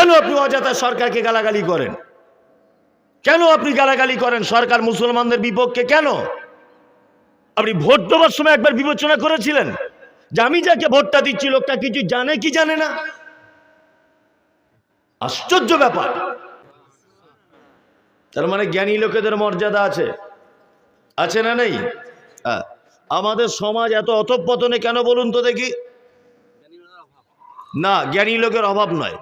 কেন আপনি অযথা সরকারকে গালাগালি করেন? কেন আপনি গালাগালি করেন সরকার মুসলমানদের বিপক্ষে? কেন? আপনি ভোট দেওয়ার সময় একবার বিবেচনা করেছিলেন যে আমি যাকে ভোটটা দিচ্ছি, লোকটা কিছু জানে কি জানে না? আশ্চর্য ব্যাপার। তার মানে জ্ঞানী লোকেদের মর্যাদা আছে? আছে না নেই। আমাদের সমাজ এত অধঃপতনে কেন বলুন তো দেখি? না, জ্ঞানী লোকের অভাব নয়।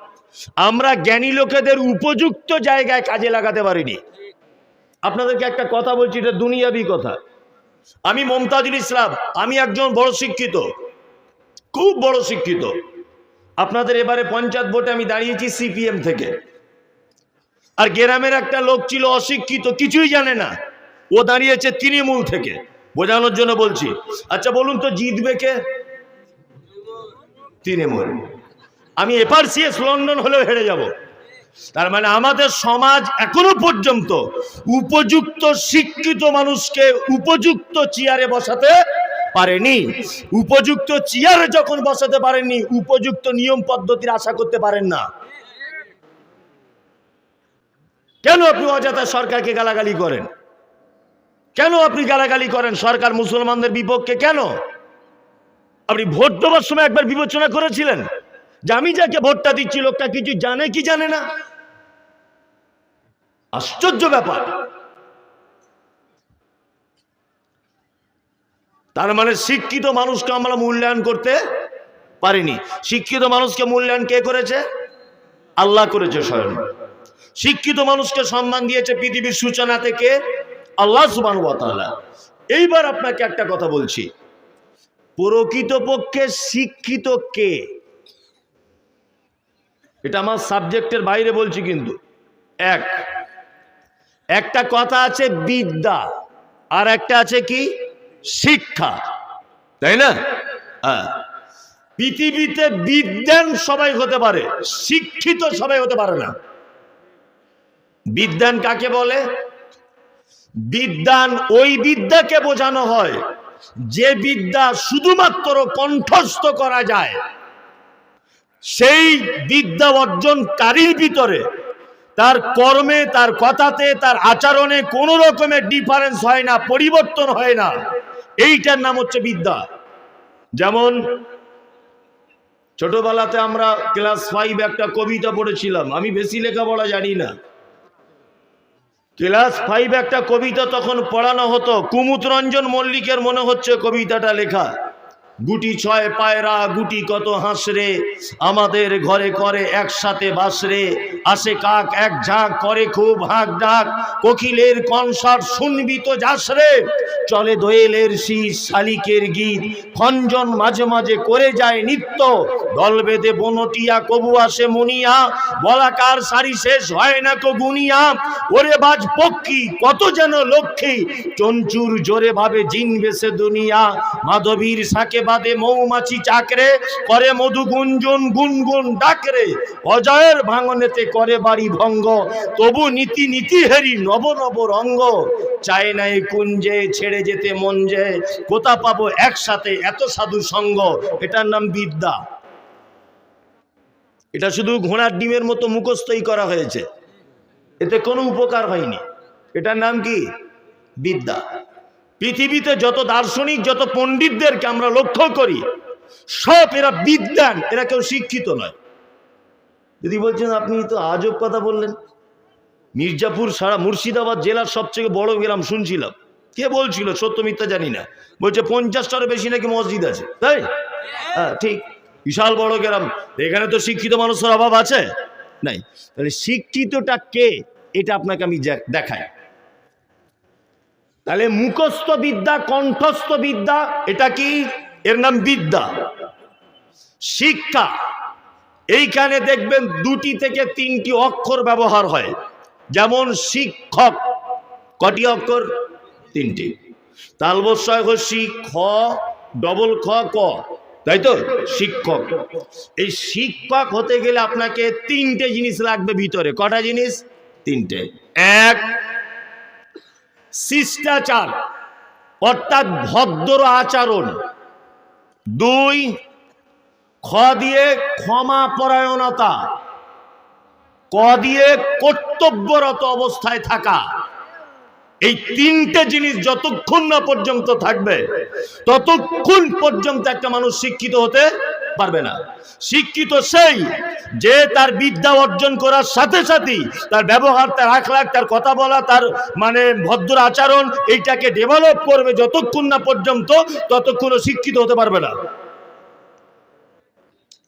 আমরা জ্ঞানী লোকেদের উপযুক্ত জায়গায় কাজে লাগাতে পারিনি। আপনাদেরকে একটা কথা বলছি, এটা দুনিয়াবি কথা। আমি মমতাজুল ইসলাম, আমি একজন বড় শিক্ষিত, খুব বড় শিক্ষিত। আপনাদের এবারে পঞ্চায়েত ভোটে আমি দাঁড়িয়েছি সিপিএম থেকে। আর গ্রামের একটা লোক ছিল অশিক্ষিত, কিছুই জানে না। ও দাঁড়িয়েছে তৃণমূল থেকে। বোঝানোর জন্য বলছি। আচ্ছা বলুন তো জিতবে কে? তৃণমূল। আমি এপার সিএস লন্ডন হলেও হেরে যাব। তার মানে আমাদের সমাজ এখনও পর্যন্ত উপযুক্ত শিক্ষিত মানুষকে উপযুক্ত চেয়ারে বসাতে পারেনি। উপযুক্ত চেয়ারে যখন বসাতে পারেননি, উপযুক্ত নিয়ম পদ্ধতির আশা করতে পারেন না। কেন আপনি অযথা সরকারকে গালাগালি করেন? কেন আপনি গালাগালি করেন সরকার মুসলমানদের বিপক্ষে? কেন? আপনি ভোট দেওয়ার সময় একবার বিবেচনা করেছিলেন? যে আমি যাকে ভোটটা দিচ্ছি, লোকটা কিছু জানে কি জানে না। আশ্চর্য ব্যাপার। তার মানে শিক্ষিত মানুষকে আমরা মূল্যায়ন করতে পারিনি। শিক্ষিত মানুষকে মূল্যায়ন কে করেছে? আল্লাহ করেছে স্বয়ং। শিক্ষিত মানুষকে সম্মান দিয়েছে পৃথিবীর সূচনা থেকে আল্লাহ সুবান এইবার আপনাকে একটা কথা বলছি। প্রকৃতপক্ষে শিক্ষিত কে? এটা আমার সাবজেক্টের বাইরে বলছি কিন্তু। এক, একটা কথা আছে বিদ্যা, আর একটা আছে কি? শিক্ষা। তাই না? হ্যাঁ। পৃথিবীতে বিদ্যান সবাই হতে পারে, শিক্ষিত সবাই হতে পারে না। বিদ্যান কাকে বলে? বিদ্যান ওই বিদ্যাকে বোঝানো হয়, যে বিদ্যা শুধুমাত্র কণ্ঠস্থ করা যায়। সেই বিদ্যা অর্জনকারীর ভিতরে তার কর্মে, তার কথাতে, তার আচরণে কোনো রকমের ডিফারেন্স হয় না, পরিবর্তন হয় না। এইটার নাম হচ্ছে বিদ্যা। যেমন ছোটবেলাতে আমরা ক্লাস ফাইভ একটা কবিতা পড়েছিলাম, আমি বেশি লেখাপড়া জানি না। ক্লাস ফাইভ একটা কবিতা তখন পড়ানো হতো কুমুদ রঞ্জন মল্লিকের মনে হচ্ছে কবিতাটা লেখা। গুটি ছয় পায়রা, গুটি কত হাসরে? আমাদের ঘরে করে একসাথে বাসরে আসে কাক, এক ঝাঁক করে খুব হাঁক ডাক। কোকিলের কনসার্ট শুনবি তো যাসরে। চলে দোয়েলের শীষ শালিকের গীত। খঞ্জন মাঝে মাঝে করে যায় নিত্য। দল বেঁধে বনটিয়া, কবু আসে মুনিয়া। বলাকার সারি শেষ হয় না কো গুনিয়া। ওরে বাজ পক্ষী, কত যেন লক্ষ্মী। চঞ্চুর জোরে ভাবে জিন বেসে দুনিয়া। মাধবীর সাকে বাদে মৌমাছি চাকরে, করে মধু গুঞ্জন গুনগুন ডাকরে, অজয়ের ভাঙনেতে করে বাড়ি ভঙ্গ, তবু নীতি নীতি হেরি নব নব রঙ্গ। চায় নাই কুঞ্জে ছেড়ে যেতে মন যে, কোথা পাবো একসাথে এত সাধু সঙ্গ? এটার নাম বিদ্যা। এটা শুধু ঘোড়ার ডিমের মতো মুখস্থই করা হয়েছে। এতে কোনো উপকার হয়নি। এটার নাম কি? বিদ্যা। পৃথিবীতে যত দার্শনিক, যত পণ্ডিতদেরকে আমরা লক্ষ্য করি, সব এরা বিদ্যান, এরা কেউ শিক্ষিত নয়। যদি বলছেন, আপনি তো আজব কথা বললেন। মির্জাপুর সারা মুর্শিদাবাদ জেলার সবচেয়ে বড় গ্রাম শুনছিলাম। কে বলছিল? সত্য মিথ্যা জানি না। বলছে, পঞ্চাশটারও বেশি নাকি মসজিদ আছে। তাই? হ্যাঁ ঠিক। বিশাল বড় গ্রাম। এখানে তো শিক্ষিত মানুষের অভাব আছে? নাই। তাহলে শিক্ষিতটা কে? এটা আপনাকে আমি দেখাই। তাহলে মুখস্থ বিদ্যা কণ্ঠস্থ বিদ্যা এটা কি? এর নাম বিদ্যা। শিক্ষা। এইখানে দেখবেন দুটি থেকে তিনটি অক্ষর ব্যবহার হয়। যেমন শিক্ষক। কটি অক্ষর? তিনটি। তালবস্যয় হসি খ, ডবল খ, ক। তাই তো? শিক্ষক। এই শিক্ষক হতে গেলে আপনাকে তিনটে জিনিস লাগবে ভিতরে। কটা জিনিস? তিনটে। এক শিষ্টাচার, অর্থাৎ ভদ্র আচরণ। দুই, খ দিয়ে ক্ষমা ক দিয়ে কর্তব্যরত অবস্থায় থাকা। এই তিনটে জিনিস যতক্ষণ না পর্যন্ত থাকবে, ততক্ষণ পর্যন্ত একটা মানুষ শিক্ষিত হতে পারবে না। শিক্ষিত সেই যে তার বিদ্যা অর্জন করার সাথে সাথেই তার ব্যবহার, তার আখলাখ, তার কথা বলা, তার মানে ভদ্র আচরণ এইটাকে ডেভেলপ করবে যতক্ষণ না পর্যন্ত ততক্ষণ শিক্ষিত হতে পারবে না।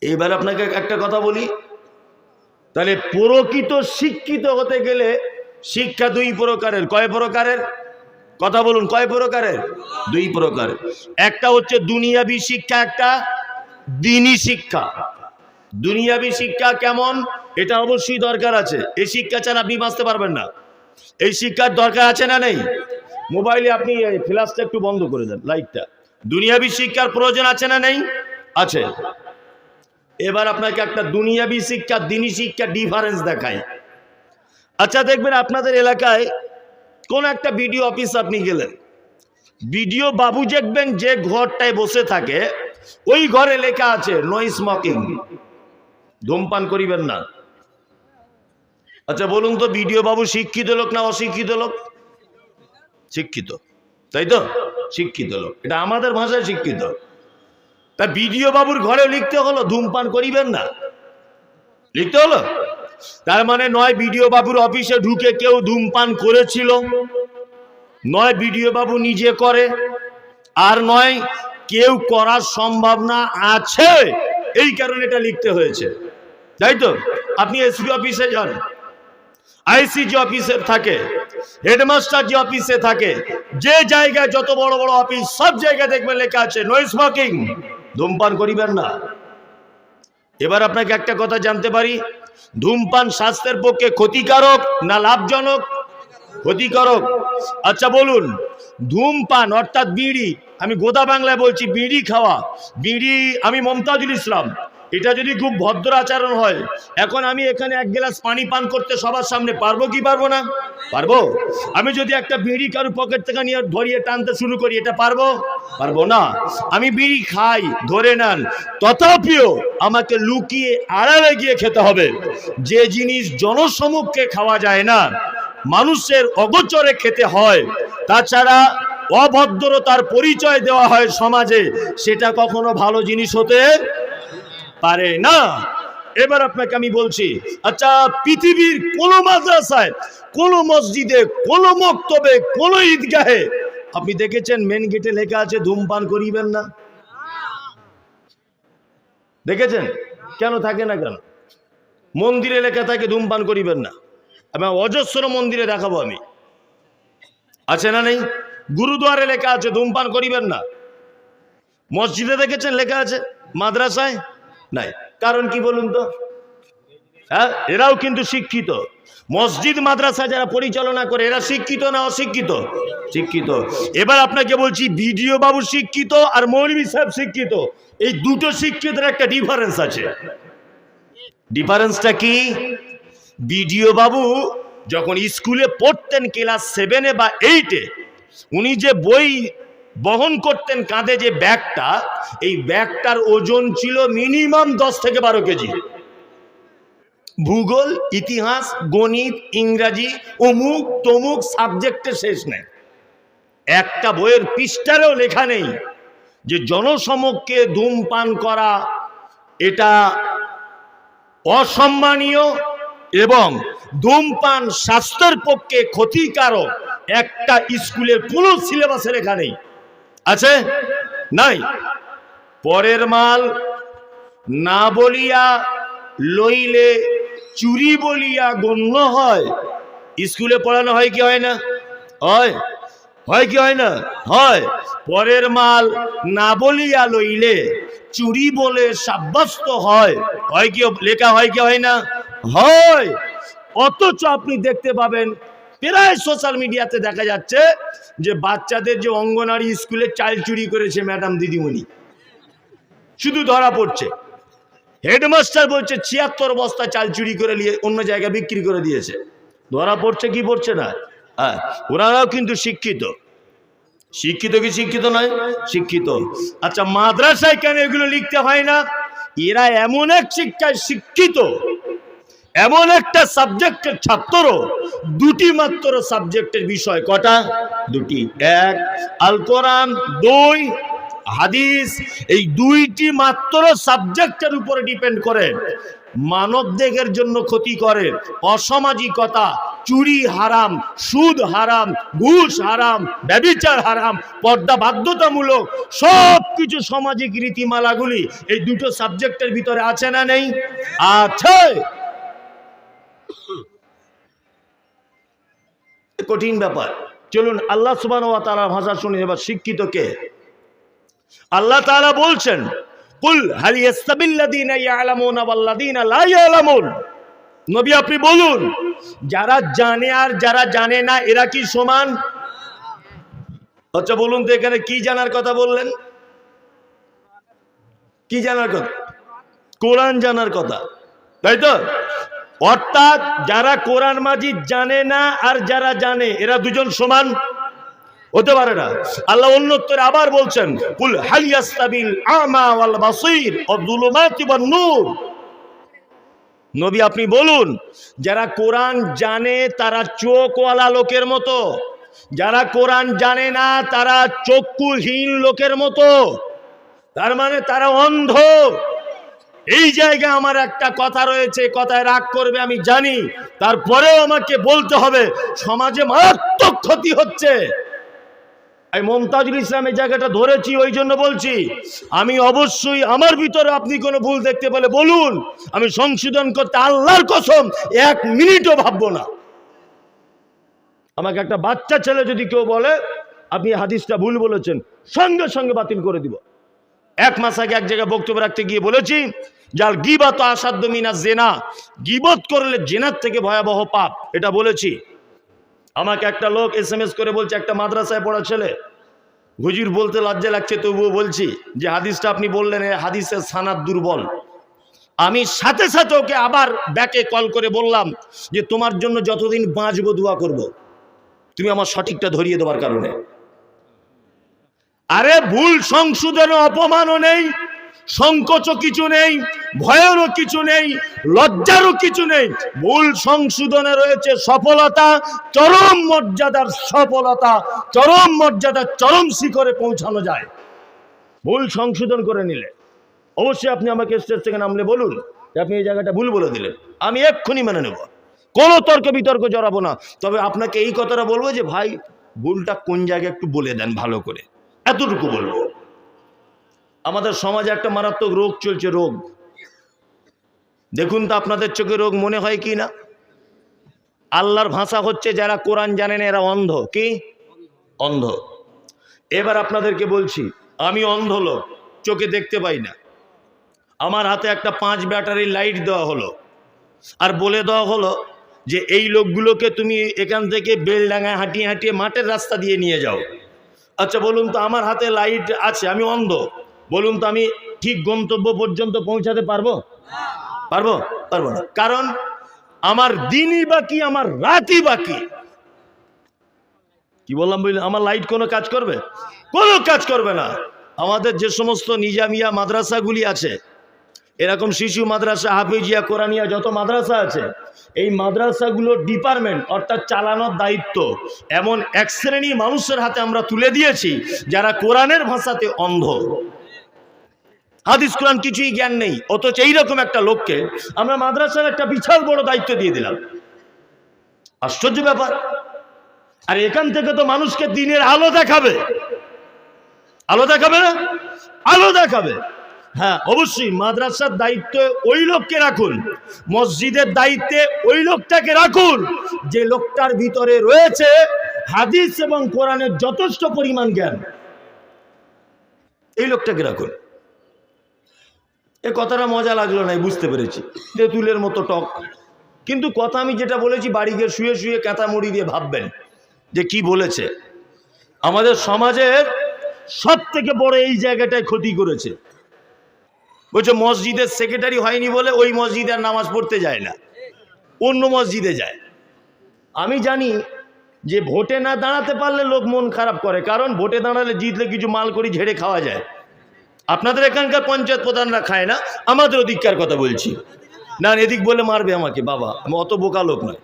এবার আপনাকে একটা কথা বলি। তাহলে প্রকৃত শিক্ষিত হতে গেলে শিক্ষা দুই প্রকারের। কয় প্রকারের? কথা বলুন, কয় প্রকারের? দুই প্রকার। একটা হচ্ছে দুনিয়াবি শিক্ষা, একটা দিনী শিক্ষা। দুনিয়াবি শিক্ষা কেমন? এটা অবশ্যই দরকার আছে। এই শিক্ষা ছাড়া আপনি বাঁচতে পারবেন না। এই শিক্ষার দরকার আছে না নেই? মোবাইলে আপনি ফ্ল্যাশটা একটু বন্ধ করে দেন, লাইটটা। দুনিয়াবি শিক্ষার প্রয়োজন আছে না নেই? আছে। এবার আপনাকে একটা দুনিয়াবি শিক্ষা, দিনী শিক্ষা ডিফারেন্স দেখায় আচ্ছা দেখবেন আপনাদের এলাকায় কোন একটা বিডিও অফিস আপনি গেলেন। বিডিও বাবু দেখবেন যে ঘরটায় বসে থাকে ওই ঘরে লেখা আছে নো স্মোকিং ধূমপান করিবেন না। আচ্ছা বলুন তো বিডিও বাবু শিক্ষিত লোক না অশিক্ষিত লোক? শিক্ষিত, তাই তো? শিক্ষিত লোক। এটা আমাদের ভাষায় শিক্ষিত। তা বিডিও বাবুর ঘরে লিখতে হলো, ধূমপান করিবেন না। লিখতে হলো? তার মানে নয় বিডিও বাবুর অফিসে ঢুকে কেউ ধূমপান করেছিল, নয় বিডিও বাবু নিজে করে, আর নয় কেউ করার সম্ভাবনা আছে। এই কারণে এটা লিখতে হয়েছে। তাই তো? আপনি এসপি অফিসে যান। আইসি যে অফিসে থাকে। হেডমাস্টার যে অফিসে থাকে। যে জায়গায় যত বড় বড় অফিস সব জায়গায় দেখবেন লেখা আছে নো স্মোকিং ধূমপান করিবেন না। এবার আপনাকে একটা কথা জানতে পারি। ধূমপান স্বাস্থ্যের পক্ষে ক্ষতিকারক না লাভজনক? ক্ষতিকারক। আচ্ছা বলুন। ধূমপান অর্থাৎ বিড়ি আমি গোদা বাংলায় বলছি, বিড়ি খাওয়া। বিড়ি, আমি মমতাজুল ইসলাম। এটা যদি খুব ভদ্র আচরণ হয়, এখন আমি এখানে এক গ্লাস পানি পান করতে সবার সামনে পারব কি পারব না? পারব? আমি যদি একটা বিড়ি কারু পকেট থেকে নিয়ে ধরিয়ে টানতে শুরু করি, এটা পারব? পারব না। আমি বিড়ি খাই, ধরে নেন। তথাপিও আমাকে লুকিয়ে আড়ালে গিয়ে খেতে হবে। যে জিনিস জনসমক্ষে খাওয়া যায় না, মানুষের অগোচরে খেতে হয়, তাছাড়া অভদ্রতার পরিচয় দেওয়া হয় সমাজে, সেটা কখনো ভালো জিনিস হতে পারে না। এবার আপনাকে আমি বলছি আচ্ছা পৃথিবীর কোন মাদ্রাসায়, কোন মসজিদে, কোন মক্তবে, কোন ঈদগাহে, আপনি দেখেছেন মেন গেটে লেখা আছে, ধূমপান করিবেন না? দেখেছেন? কেন থাকে না কেন? মন্দিরে লেখা থাকে, ধূমপান করিবেন না। আমি অজস্র মন্দিরে দেখাবো আমি। আছে না নেই? গুরুদুয়ারে লেখা আছে, ধূমপান করিবেন না। মসজিদে দেখেছেন লেখা আছে, মাদ্রাসায়? নাই। কারণ কি বলুন তো? হ্যাঁ এরাও কিন্তু শিক্ষিত। মসজিদ, মাদ্রাসা যারা পরিচালনা করে, এরা শিক্ষিত না অশিক্ষিত? শিক্ষিত। এবার আপনাকে বলছি, বিডিও বাবু শিক্ষিত আর মৌলভী সাহেব শিক্ষিত। এই দুটো শিক্ষিতের একটা ডিফারেন্স আছে। ডিফারেন্সটা কি? বিডিও বাবু যখন স্কুলে পড়তেন ক্লাস সেভেনে বা এইটে উনি যে বই বহন করতেন কাঁধে যে ব্যাগটা, এই ব্যাগটার ওজন ছিল মিনিমাম দশ থেকে বারো কেজি। ভূগোল, ইতিহাস, গণিত, ইংরাজি, অমুক তমুক সাবজেক্টে শেষ নেই। একটা বইয়ের পৃষ্ঠারেও লেখা নেই যে জনসমক্ষে ধূমপান করা এটা অসম্মানীয় এবং ধূমপান স্বাস্থ্যের পক্ষে ক্ষতিকারক। একটা স্কুলের কোনো সিলেবাসের এখানে আছে? নাই। পরের মাল না বলিয়া লইলে চুরি বলিয়া গণ্য হয়। স্কুলে পড়ানো হয় কি হয় না? হয়। হয় কি হয় না? হয়। পরের মাল না বলিয়া লইলে চুরি বলে সাব্যস্ত হয়। হয় কি লেখা হয় কি হয় না? হয়। অথচ আপনি দেখতে পাবেন প্রায় সোশ্যাল মিডিয়াতে দেখা যাচ্ছে যে বাচ্চাদের যে অঙ্গনারী স্কুলে চাল চুরি করেছে ম্যাডাম দিদিমণি। শুধু ধরা পড়ছে। হেডমাস্টার বলছে, ছিয়াত্তর বস্তা চাল চুরি করে নিয়ে অন্য জায়গায় বিক্রি করে দিয়েছে। ধরা পড়ছে কি পড়ছে না? হ্যাঁ ওনারাও কিন্তু শিক্ষিত। শিক্ষিত কি শিক্ষিত নয়? শিক্ষিত। আচ্ছা মাদ্রাসায় কেন এগুলো লিখতে হয় না? এরা এমন এক শিক্ষায় শিক্ষিত। এমন একটা সাবজেক্টের ছাত্র, দুটি মাত্র সাবজেক্টের বিষয় কটা? দুটি। এক আল কোরআন দুই, হাদিস। এই দুইটি মাত্র সাবজেক্টের উপরে ডিপেন্ড করে। মানব দেহের জন্য ক্ষতি করে। অসামাজিকতা, চুরি হারাম, সুদ হারাম, ঘুষ হারাম, ব্যবিচার হারাম, পর্দা বাধ্যতামূলক সব কিছু সামাজিক রীতিমালাগুলি এই দুটো সাবজেক্টের ভিতরে আছে না নেই? আছে। কঠিন ব্যাপার। চলুন, আল্লাহ সুবান ওয়া তাআলার ভাষা শুনে, এবার শিক্ষিত কে? আল্লাহ তাআলা বলছেন, কুল নবী, আপনি বলুন, যারা জানে আর যারা জানে না, এরা কি সমান? আচ্ছা বলুন তো এখানে কি জানার কথা বললেন? কি জানার কথা? কোরআন জানার কথা, তাই তো? অর্থাৎ যারা কোরআন মাজিদ জানে না আর যারা জানে, এরা দুজন সমান? হতে পারে না। আল্লাহ অন্যত্তরে আবার বলছেন, কুল হালিয়াস্তাবিল আমা ওয়াল বাসীর যুলুমাতি ওয়ান নূর। নবী, আপনি বলুন, যারা কোরআন জানে তারা চোখওয়ালা লোকের মতো? যারা কোরআন জানে না তারা চক্ষুহীন লোকের মতো? তার মানে তারা অন্ধ। এই জায়গায় আমার একটা কথা রয়েছে কথায় রাগ করবে, আমি জানি। তারপরেও আমাকে বলতে হবে, সমাজে মারাত্মক ক্ষতি হচ্ছে। এই মমতাজুল ইসলামের জায়গাটা ধরেছি, ওই জন্য বলছি, আমি অবশ্যই আমার ভিতরে আপনি কোনো ভুল দেখতে পেলে বলুন, আমি সংশোধন করতে আল্লাহর কসম এক মিনিটও ভাববো না। আমাকে একটা বাচ্চা ছেলে যদি কেউ বলে, আপনি হাদিসটা ভুল বলেছেন, সঙ্গে সঙ্গে বাতিল করে দিব। এক মাস আগে এক জায়গায় বক্তব্য রাখতে গিয়ে বলেছি, যার গিবাত আসাধ্য মিনা জেনা, গিবত করলে জেনার থেকে ভয়াবহ পাপ। এটা বলেছি। আমাকে একটা লোক এস এম এস করে বলছে, একটা মাদ্রাসায় পড়া ছেলে, হুজুর বলতে লজ্জা লাগছে, তবুও বলছি যে হাদিসটা আপনি বললেন হাদিসের সানাদ দুর্বল। আমি সাথে সাথে ওকে আবার ব্যাকে কল করে বললাম যে, তোমার জন্য যতদিন বাঁচবো, দোয়া করব। তুমি আমার সঠিকটা ধরিয়ে দেওয়ার কারণে। আরে ভুল সংশোধনে অপমানও নেই, সংকোচও কিছু নেই, ভয়েরও কিছু নেই, লজ্জারও কিছু নেই। ভুল সংশোধনে রয়েছে সফলতা, চরম মর্যাদার সফলতা, চরম মর্যাদার চরম শিখরে পৌঁছানো যায়। ভুল সংশোধন করে নিলে। অবশ্যই আপনি আমাকে স্টেজ থেকে নামলে বলুন যে আপনি এই জায়গাটা ভুল বলে দিলেন। আমি এক্ষুনি মেনে নেব। কোনো তর্ক বিতর্ক জড়াবো না। তবে আপনাকে এই কথাটা বলব যে, ভাই, ভুলটা কোন জায়গায় একটু বলে দেন ভালো করে। এতটুকু বলব। আমাদের সমাজে একটা মারাত্মক রোগ চলছে, রোগ। দেখুন তো আপনাদের চোখে রোগ মনে হয় কি না? আল্লাহর ভাষা হচ্ছে যারা কোরআন জানেন এরা অন্ধ। কি? অন্ধ। এবার আপনাদেরকে বলছি, আমি অন্ধ লোক, চোখে দেখতে পাই না। আমার হাতে একটা পাঁচ ব্যাটারি লাইট দেওয়া হলো। আর বলে দেওয়া হলো যে, এই লোকগুলোকে তুমি এখান থেকে বেলডাঙায় হাঁটিয়ে হাঁটিয়ে মাঠের রাস্তা দিয়ে নিয়ে যাও। আচ্ছা বলুন তো, আমার হাতে লাইট আছে, আমি অন্ধ। বলুন তো, আমি ঠিক গন্তব্য পর্যন্ত পৌঁছাতে পারব? পারব? পারব না। কারণ আমার দিনই বাকি, আমার রাতই বাকি। কি বললাম বুঝলি আমার লাইট কোনো কাজ করবে? কোনো কাজ করবে না। আমাদের যে সমস্ত নিজামিয়া মাদ্রাসাগুলি আছে এরকম শিশু মাদ্রাসা, হাফিজিয়া, কোরআনিয়া যত মাদ্রাসা আছে, এই মাদ্রাসাগুলোর ডিপার্টমেন্ট অর্থাৎ চালানোর দায়িত্ব। এমন এক শ্রেণি মানুষের হাতে আমরা তুলে দিয়েছি, যারা কোরআনের ভাষাতে অন্ধ। হাদিস, কোরআন কিছুই জ্ঞান নেই, অথচ এইরকম একটা লোককে আমরা মাদ্রাসার একটা বিশাল বড় দায়িত্ব দিয়ে দিলাম। আশ্চর্য ব্যাপার। আর এখান থেকে তো মানুষকে দিনের আলো দেখাবে। আলো দেখাবে না? আলো দেখাবে। হ্যাঁ অবশ্যই মাদ্রাসার দায়িত্ব ওই লোককে রাখুন, মসজিদের দায়িত্বে ওই লোকটাকে রাখুন। যে লোকটার ভিতরে রয়েছে হাদিস এবং কোরআনের যথেষ্ট পরিমাণ জ্ঞান, এই লোকটাকে রাখুন। এ কথাটা মজা লাগল না বুঝতে পেরেছি। তেঁতুলের মতো টক। কিন্তু কথা আমি যেটা বলেছি, বাড়ি গিয়ে শুয়ে শুয়ে মুড়ি দিয়ে ভাববেন যে কি বলেছে। আমাদের সমাজের সব থেকে বড় এই জায়গাটায় ক্ষতি করেছে। বলছে, মসজিদের সেক্রেটারি হয়নি বলে ওই মসজিদে আর নামাজ পড়তে যায় না। অন্য মসজিদে যায়। আমি জানি যে ভোটে না দাঁড়াতে পারলে লোক মন খারাপ করে, কারণ ভোটে দাঁড়ালে জিতলে কিছু মাল করি ঝেড়ে খাওয়া যায়। আপনাদের এখানকার পঞ্চায়েত প্রধানরা খায় না, আমাদের অধিকার কথা বলছি। না, এদিক বলে মারবে আমাকে, বাবা, আমি অত বোকা লোক নয়।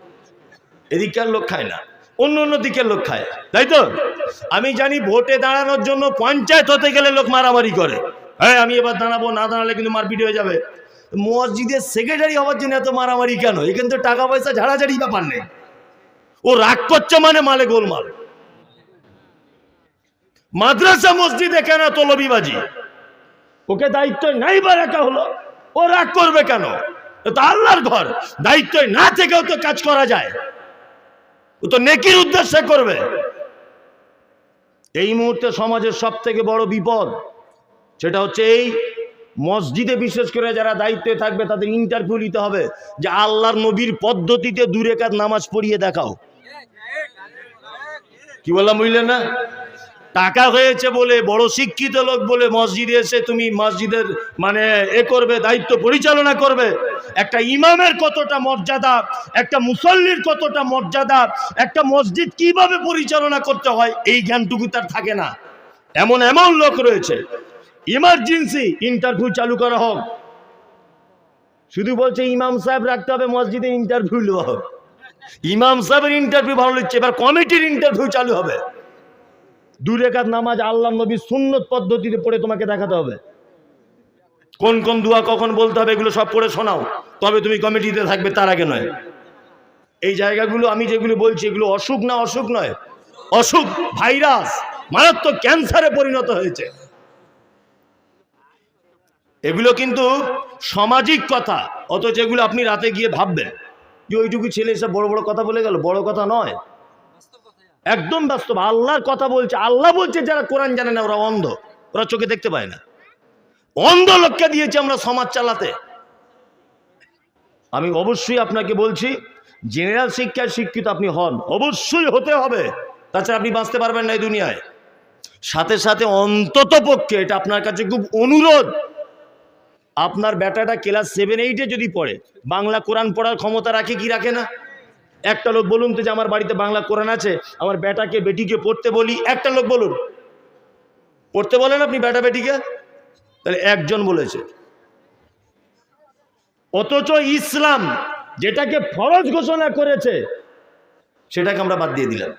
এদিককার লোক খায় না, অন্য অন্য দিকের লোক খায়, তাই তো? আমি জানি ভোটে দাঁড়ানোর জন্য পঞ্চায়েত হতে গেলে লোক মারামারি করে। হ্যাঁ আমি এবার দাঁড়াবো, না দাঁড়ালে কিন্তু মারপিট হয়ে যাবে। মসজিদের সেক্রেটারি হওয়ার জন্য এত মারামারি কেন? এখানে তো টাকা পয়সা ঝাড়াঝাড়ি ব্যাপার নেই। ও রাগ করছে মানে মালে গোলমাল। মাদ্রাসা মসজিদে কেন তলবিবাজি ওকে দায়িত্ব নাই বা রাখা হলো। ও রাগ করবে কেন? তো আল্লাহর ঘর। দায়িত্ব না থেকেও তো কাজ করা যায়। ও তো নেকির উদ্দেশ্যে করবে। এই মুহূর্তে সমাজের সব থেকে বড় বিপদ সেটা হচ্ছে এই মসজিদে বিশেষ করে যারা দায়িত্বে থাকবে তাদের ইন্টারভিউ নিতে হবে যে আল্লাহর নবীর পদ্ধতিতে দূরে কাজ নামাজ পড়িয়ে দেখাও। কি বললাম বুঝলেন না? টাকা হয়েছে বলে, বড় শিক্ষিত লোক বলে মসজিদে এসে তুমি মসজিদের মানে এ করবে, দায়িত্ব পরিচালনা করবে। একটা ইমামের কতটা মর্যাদা, একটা মুসল্লির কতটা মর্যাদা, একটা মসজিদ কীভাবে পরিচালনা করতে হয়, এই জ্ঞানটুকু তার থাকে না। এমন এমন লোক রয়েছে। ইমার্জেন্সি ইন্টারভিউ চালু করা হোক। শুধু বলছে ইমাম সাহেব রাখতে হবে, মসজিদে ইন্টারভিউ নেওয়া হোক। ইমাম সাহেবের ইন্টারভিউ ভালো লিখছে এবার কমিটির ইন্টারভিউ চালু হবে। দূরে কাজ নামাজ আল্লাহ নবী সুন্নত পদ্ধতিতে পড়ে তোমাকে দেখাতে হবে। কোন কোন দোয়া কখন বলতে হবে এগুলো সব পড়ে শোনাও। তবে তুমি কমিটিতে থাকবে তার আগে নয়। এই জায়গাগুলো আমি যেগুলো বলছি, এগুলো অসুখ না অসুখ নয়। অসুখ ভাইরাস, মারাত্মক ক্যান্সারে পরিণত হয়েছে। এগুলো কিন্তু সামাজিক কথা, অথচ এগুলো আপনি রাতে গিয়ে ভাববেন যে ওইটুকু ছেলে এসে বড় বড় কথা বলে গেল, বড় কথা নয়। একদম বাস্তব, আল্লাহর কথা বলছে, আল্লাহ বলছে যারা কোরআন জানে না ওরা অন্ধ, ওরা চোখে দেখতে পায় না। অন্ধ লোককে দিয়েছে আমরা সমাজ চালাতে। আমি অবশ্যই আপনাকে বলছি, জেনারেল শিক্ষায় শিক্ষিত আপনি হন, অবশ্যই হতে হবে। তাছাড়া আপনি বাঁচতে পারবেন না এই দুনিয়ায়। সাথে সাথে অন্তত পক্ষে এটা আপনার কাছে খুব অনুরোধ। আপনার বেটাটা ক্লাস সেভেন এইটে যদি পড়ে, বাংলা কোরআন পড়ার ক্ষমতা রাখে কি রাখে না? একটা লোক বলুন তো যে আমার বাড়িতে বাংলা কোরআন আছে, আমার বেটাকে বেটিকে পড়তে বলি, একটা লোক বলুন। পড়তে বলেন আপনি বেটা বেটিকে? তাহলে একজন বলেছে। অথচ ইসলাম যেটাকে ফরজ ঘোষণা করেছে, সেটাকে আমরা বাদ দিয়ে দিলাম।